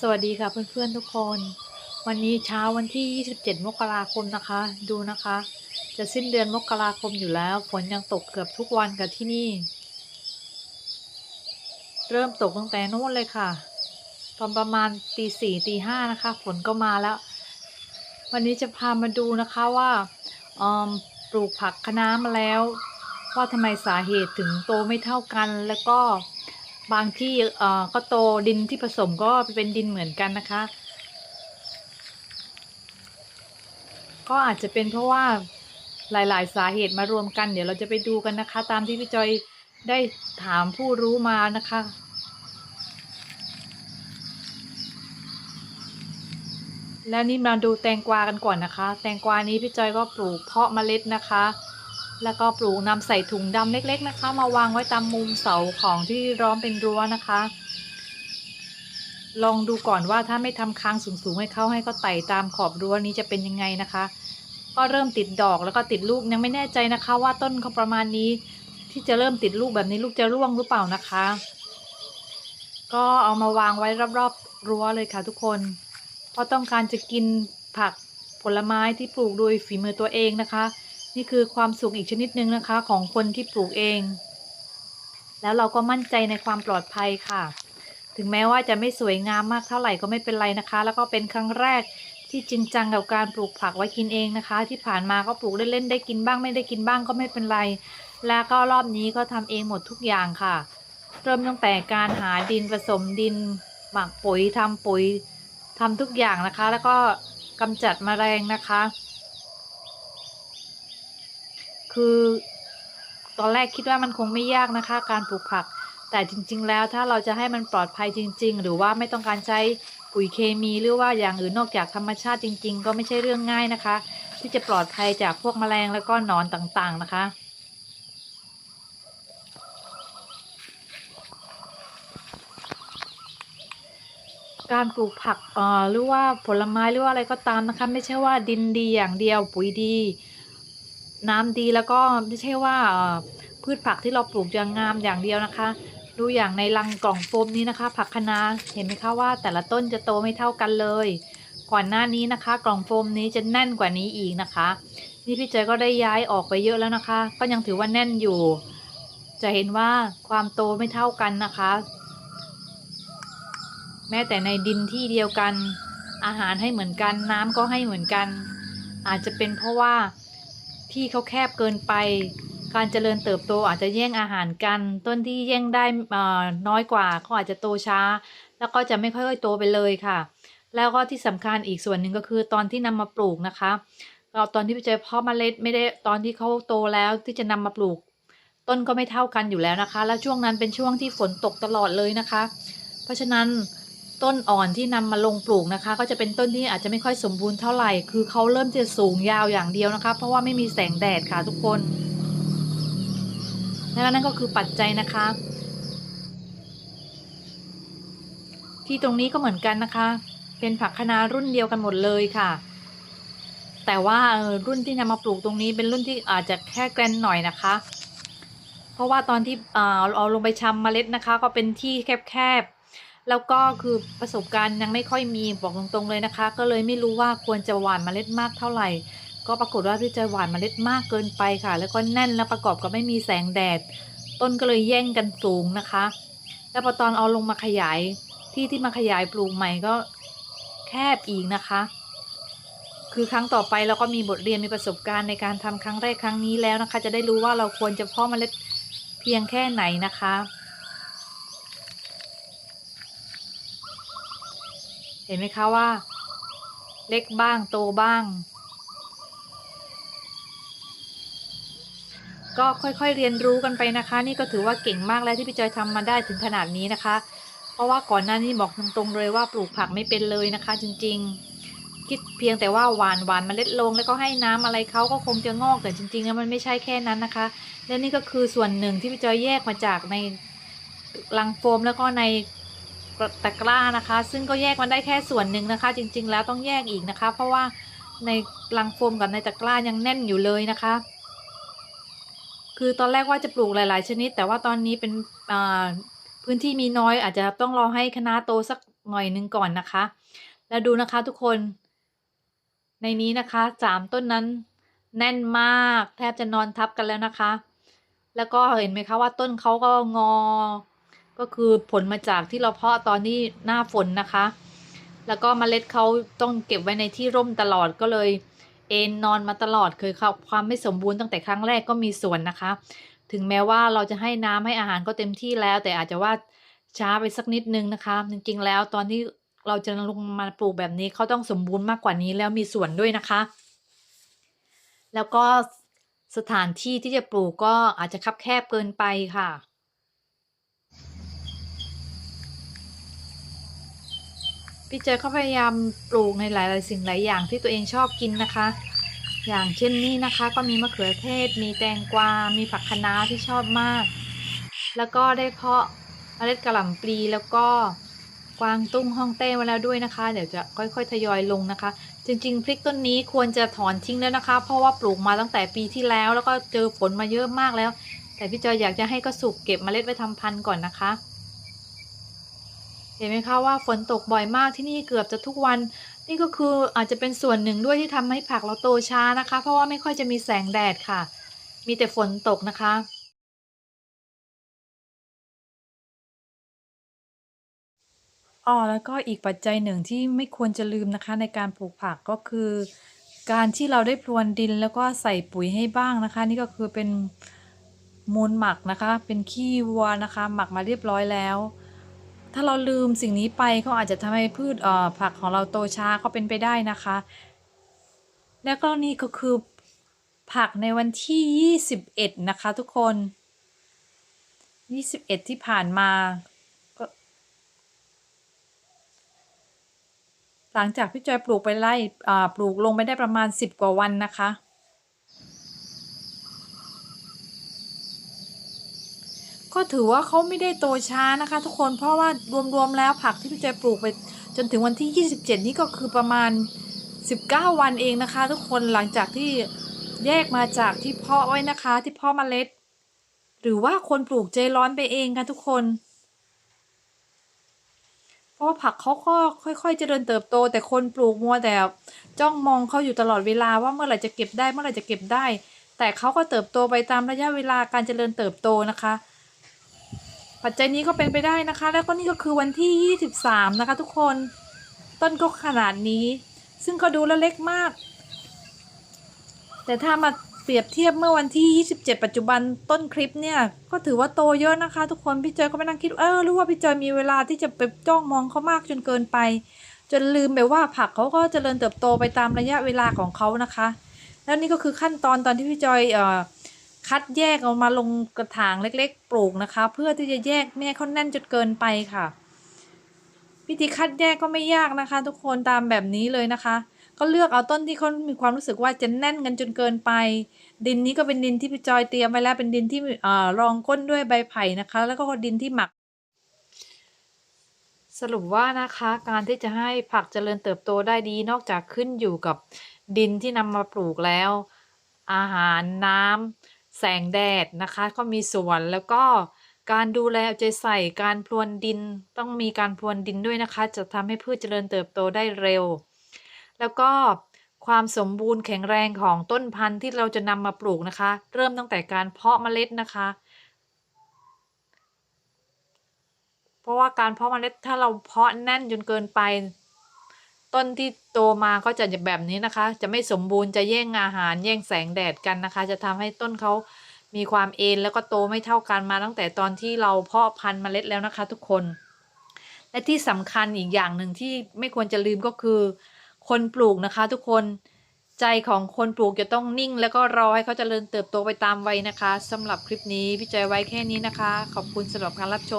สวัสดีค่ะเพื่อนๆทุกคน วันนี้เช้าวันที่ 27 มกราคมนะคะ ดูนะคะ จะสิ้นเดือนมกราคมอยู่แล้ว ฝนยังตกเกือบทุกวันกับที่นี่ เริ่มตกตั้งแต่นู้นเลยค่ะ ตอนประมาณตีสี่ตีห้านะคะ ฝนก็มาแล้ว วันนี้จะพามาดูนะคะว่าเอิ่มปลูกผักคะน้ามาแล้ว ว่าทำไมสาเหตุถึงโตไม่เท่ากันแล้วก็ บางที่เอ่อก็โตดินที่ผสมก็เป็นดินเหมือนกันนะคะ ก็อาจจะเป็นเพราะว่าหลาย ๆ สาเหตุมารวมกัน เดี๋ยวเราจะไปดูกันนะคะ ตามที่พี่จอยได้ถามผู้รู้มานะคะแล้วนี่มาดูแตงกวากันก่อนนะคะ แตงกวานี้พี่จอยก็ปลูกเพาะเมล็ดนะคะ แล้วก็ปลูกนำใส่ถุงดำเล็ก ๆ นะคะ มาวางไว้ตามมุมเสาของที่ร้อมเป็นรั้วนะคะ ลองดูก่อนว่าถ้าไม่ทำค้างสูงๆให้เขาให้เขาไต่ตามขอบรั้วนี้จะเป็นยังไงนะคะ ก็เริ่มติดดอกแล้วก็ติดลูกยังไม่แน่ใจนะคะ ว่าต้นเขาประมาณนี้ ที่จะเริ่มติดลูกแบบนี้ลูกจะร่วงหรือเปล่านะคะ ก็เอามาวางไว้รอบๆรั้วเลยค่ะทุกคนเพราะต้องการจะกินผักผลไม้ที่ปลูกโดยฝีมือตัวเองนะคะ นี่คือความสุขอีกชนิดหนึ่งนะคะของคนที่ปลูกเอง แล้วเราก็มั่นใจในความปลอดภัยค่ะ ถึงแม้ว่าจะไม่สวยงามมากเท่าไหร่ก็ไม่เป็นไรนะคะ แล้วก็เป็นครั้งแรกที่จริงจังกับการปลูกผักไว้กินเองนะคะ ที่ผ่านมาก็ปลูกเล่นๆได้กินบ้างไม่ได้กินบ้างก็ไม่เป็นไร แล้วก็รอบนี้ก็ทำเองหมดทุกอย่างค่ะ เริ่มตั้งแต่การหาดินผสมดิน หมักปุ๋ยทำปุ๋ยทำทุกอย่างนะคะ แล้วก็กำจัดแมลงนะคะ คือ ตอนแรกคิดว่ามันคงไม่ยากนะคะ การปลูกผัก แต่จริง ๆ แล้วถ้าเราจะให้มันปลอดภัยจริง ๆ หรือว่าไม่ต้องการใช้ปุ๋ยเคมีหรือว่าอย่างอื่นนอกจากธรรมชาติจริง ๆ ก็ไม่ใช่เรื่องง่ายนะคะ ที่จะปลอดภัยจากพวกแมลงแล้วก็หนอนต่างๆนะคะการปลูกผักเอ่อหรือว่าผลไม้หรือว่าอะไรก็ตามนะคะ ไม่ใช่ว่าดินดีอย่างเดียวปุ๋ยดี น้ำดีแล้วก็ไม่ใช่ว่าพืชผักที่เราปลูกจะงามอย่างเดียวนะคะ ดูอย่างในรังกล่องโฟมนี้นะคะ ผักคะน้าเห็นไหมคะว่า แต่ละต้นจะโตไม่เท่ากันเลย ก่อนหน้านี้นะคะ กล่องโฟมนี้จะแน่นกว่านี้อีกนะคะ นี่พี่เจก็ได้ย้ายออกไปเยอะแล้วนะคะ ก็ยังถือว่าแน่นอยู่ จะเห็นว่าความโตไม่เท่ากันนะคะ แม้แต่ในดินที่เดียวกัน อาหารให้เหมือนกัน น้ำก็ให้เหมือนกัน อาจจะเป็นเพราะว่า ที่เขาแคบเกินไป การเจริญเติบโตอาจจะแย่งอาหารกัน ต้นที่แย่งได้น้อยกว่าเขาอาจจะโตช้า แล้วก็จะไม่ค่อยๆโตไปเลยค่ะ แล้วก็ที่สำคัญอีกส่วนหนึ่งก็คือตอนที่นำมาปลูกนะคะเราตอนที่ไปเจอพ่อเมล็ดไม่ได้ตอนที่เขาโตแล้วที่จะนำมาปลูก ต้นก็ไม่เท่ากันอยู่แล้วนะคะ แล้วช่วงนั้นเป็นช่วงที่ฝนตกตลอดเลยนะคะ เพราะฉะนั้น ต้นอ่อนที่นำมาลงปลูกนะคะ ก็จะเป็นต้นที่อาจจะไม่ค่อยสมบูรณ์เท่าไหร่ คือเขาเริ่มจะสูงยาวอย่างเดียวนะคะ เพราะว่าไม่มีแสงแดดค่ะทุกคนและนั่นก็คือปัจจัยนะคะ ที่ตรงนี้ก็เหมือนกันนะคะ เป็นผักคะน้ารุ่นเดียวกันหมดเลยค่ะ แต่ว่ารุ่นที่นำมาปลูกตรงนี้เป็นรุ่นที่อาจจะแค่แกรนหน่อยนะคะ เพราะว่าตอนที่เอาลงไปชำเมล็ดนะคะ ก็เป็นที่แคบๆ แล้วก็คือประสบการณ์ยังไม่ค่อยมีบอกตรงๆเลยนะคะ ก็เลยไม่รู้ว่าควรจะหว่านเมล็ดมากเท่าไหร่ ก็ปรากฏว่าพี่จะหว่านเมล็ดมากเกินไปค่ะ แล้วก็แน่นแล้วประกอบกับไม่มีแสงแดด ต้นก็เลยแย่งกันสูงนะคะ แล้วพอตอนเอาลงมาขยายที่ที่มาขยายปลูกใหม่ก็แคบอีกนะคะ คือครั้งต่อไปเราก็มีบทเรียนมีประสบการณ์ในการทำครั้งแรกครั้งนี้แล้วนะคะ จะได้รู้ว่าเราควรจะเพาะเมล็ดเพียงแค่ไหนนะคะ เห็นไหมคะว่า เล็กบ้างโตบ้าง ก็ค่อยๆเรียนรู้กันไปนะคะ นี่ก็ถือว่าเก่งมากแล้วที่พี่จอยทำมาได้ถึงขนาดนี้นะคะ เพราะว่าก่อนหน้านี้บอกตรงๆเลยว่าปลูกผักไม่เป็นเลยนะคะ จริง ๆ คิดเพียงแต่ว่าหวานหวานเล็ดลง แล้วก็ให้น้ำอะไรเขาก็คงจะงอกแต่จริงๆแล้วมันไม่ใช่แค่นั้นนะคะ และนี่ก็คือส่วนหนึ่งที่พี่จอยแยกมาจากในลังโฟมแล้วก็ใน ตะกร้านะคะ ซึ่งก็แยกมันได้แค่ส่วนหนึ่งนะคะ จริง ๆ แล้วต้องแยกอีกนะคะ เพราะว่าในลังโฟมกับในตะกร้ายังแน่นอยู่เลยนะคะ คือตอนแรกว่าจะปลูกหลาย ๆ ชนิด แต่ว่าตอนนี้เป็นพื้นที่มีน้อย อาจจะต้องรอให้คณะโตสักหน่อยหนึงก่อนนะคะ แล้วดูนะคะทุกคน ในนี้นะคะสามต้นนั้นแน่นมากแทบจะนอนทับกันแล้วนะคะ แล้วก็เห็นไหมคะว่าต้นเขาก็งอ ก็คือผลมาจากที่เราเพาะตอนนี้หน้าฝนนะคะ แล้วก็เมล็ดเขาต้องเก็บไว้ในที่ร่มตลอดก็เลย เอนนอนมาตลอดเคยความไม่สมบูรณ์ตั้งแต่ครั้งแรกก็มีส่วนนะคะ ถึงแม้ว่าเราจะให้น้ำให้อาหารก็เต็มที่แล้ว แต่อาจจะว่าช้าไปสักนิดนึงนะคะ จริงๆ แล้วตอนที่เราจะลงมาปลูกแบบนี้เขาต้องสมบูรณ์มากกว่านี้แล้วมีส่วนด้วยนะคะ แล้วก็สถานที่ที่จะปลูกก็อาจจะคับแคบเกินไปค่ะ พี่เจเขาพยายามปลูกในหลาย ๆ สิ่งหลายอย่างที่ตัวเองชอบกินนะคะ อย่างเช่นนี้นะคะ ก็มีมะเขือเทศ มีแตงกวา มีผักคะน้าที่ชอบมาก แล้วก็ได้เพาะเมล็ดกระหล่ำปลีแล้วก็กวางตุ้งฮ่องเต้ไว้แล้วด้วยนะคะ เดี๋ยวจะค่อย ๆ ทยอยลงนะคะ จริง ๆ พริกต้นนี้ควรจะถอนทิ้งแล้วนะคะ เพราะว่าปลูกมาตั้งแต่ปีที่แล้ว แล้วก็เจอฝนมาเยอะมากแล้ว แต่พี่จอยอยากจะให้ก็สุกเก็บเมล็ดไว้ทำพันธุ์ก่อนนะคะ เห็นไหมคะว่าฝนตกบ่อยมากที่นี่เกือบจะทุกวัน นี่ก็คืออาจจะเป็นส่วนหนึ่งด้วยที่ทำให้ผักเราโตช้านะคะ เพราะว่าไม่ค่อยจะมีแสงแดดค่ะ มีแต่ฝนตกนะคะอ๋อแล้วก็อีกปัจจัยหนึ่งที่ไม่ควรจะลืมนะคะ ในการปลูกผักก็คือ การที่เราได้พรวนดินแล้วก็ใส่ปุ๋ยให้บ้างนะคะ นี่ก็คือเป็นมูลหมักนะคะ เป็นขี้วัวนะคะ หมักมาเรียบร้อยแล้ว ถ้าเราลืมสิ่งนี้ไปก็อาจจะทำให้พืชเอ่อผักของเราโตช้าก็เป็นไปได้นะคะ แล้วก็นี่ก็คือผักในวันที่ 21 นะคะทุกคน 21 ที่ผ่านมาก็หลังจากพี่จอยปลูกไปไล่ปลูกลงไปได้ประมาณ 10 กว่าวันนะคะ ก็ถือว่าเขาไม่ได้โตช้านะคะ ทุกคนเพราะว่ารวมๆแล้วผักที่พี่จปลูกไปจนถึงวันที่ 27 นี่ก็คือประมาณ 19 วันเองนะคะ ทุกคนหลังจากที่แยกมาจากที่เพาะไว้นะคะ ที่เพาะเมล็ด หรือว่าคนปลูกใจร้อนไปเองค่ะทุกคน เพราะว่าผักเขาก็ค่อยๆเจริญเติบโต แต่คนปลูกมัวแต่จ้องมองเขาอยู่ตลอดเวลาว่าเมื่อไหร่จะเก็บได้เมื่อไหร่จะเก็บได้ แต่เขาก็เติบโตไปตามระยะเวลาการเจริญเติบโตนะคะ ปัจจัยนี้ก็เป็นไปได้นะคะ แล้วก็นี่ก็คือวันที่ 23 นะคะ ทุกคนต้นก็ขนาดนี้ ซึ่งก็ดูแล้วเล็กมาก แต่ถ้ามาเปรียบเทียบเมื่อวันที่ 27 ปัจจุบันต้นคลิปเนี่ย ก็ถือว่าโตเยอะนะคะ ทุกคนพี่จอยก็ไปนั่งคิดเออรือว่าพี่จอยมีเวลาที่จะไปจ้องมองเขามากจนเกินไป จนลืมไปว่าผักเขาก็เจริญเติบโตไปตามระยะเวลาของเขานะคะ แล้วนี่ก็คือขั้นตอนตอนที่พี่จอยเอ่อ คัดแยกเอามาลงกระถางเล็ก ๆ ปลูกนะคะ เพื่อที่จะแยกแม่เขาแน่นจนเกินไปค่ะ วิธีคัดแยกก็ไม่ยากนะคะ ทุกคนตามแบบนี้เลยนะคะ ก็เลือกเอาต้นที่เขามีความรู้สึกว่าจะแน่นกันจนเกินไป ดินนี้ก็เป็นดินที่พี่จอยเตรียมไว้แล้วเป็นดินที่อ่อรองก้นด้วยใบไผ่นะคะ แล้วก็ดินที่หมัก สรุปว่านะคะการที่จะให้ผักเจริญเติบโตได้ดีนอกจากขึ้นอยู่กับดินที่นำมาปลูกแล้ว อาหารน้ำ แสงแดดนะคะ ก็มีส่วนแล้วก็การดูแลเอาใจใส่การพรวนดินต้องมีการพรวนดินด้วยนะคะ จะทำให้พืชเจริญเติบโตได้เร็ว แล้วก็ความสมบูรณ์แข็งแรงของต้นพันธุ์ที่เราจะนำมาปลูกนะคะ เริ่มตั้งแต่การเพาะเมล็ดนะคะ เพราะว่าการเพาะเมล็ดถ้าเราเพาะแน่นจนเกินไป ต้นที่โตมาก็จะแบบนี้นะคะ จะไม่สมบูรณ์จะแย่งอาหารแย่งแสงแดดกันนะคะ จะทำให้ต้นเขามีความเอ็นแล้วก็โตไม่เท่ากันมาตั้งแต่ตอนที่เราเพาะพันธุ์เมล็ดแล้วนะคะ ทุกคน และที่สำคัญอีกอย่างหนึ่งที่ไม่ควรจะลืมก็คือ คนปลูกนะคะ ทุกคนใจของคนปลูกจะต้องนิ่ง แล้วก็รอให้เขาเจริญเติบโตไปตามวัยนะคะสำหรับคลิปนี้พี่จอยไว้แค่นี้นะคะ ขอบคุณสำหรับการรับชม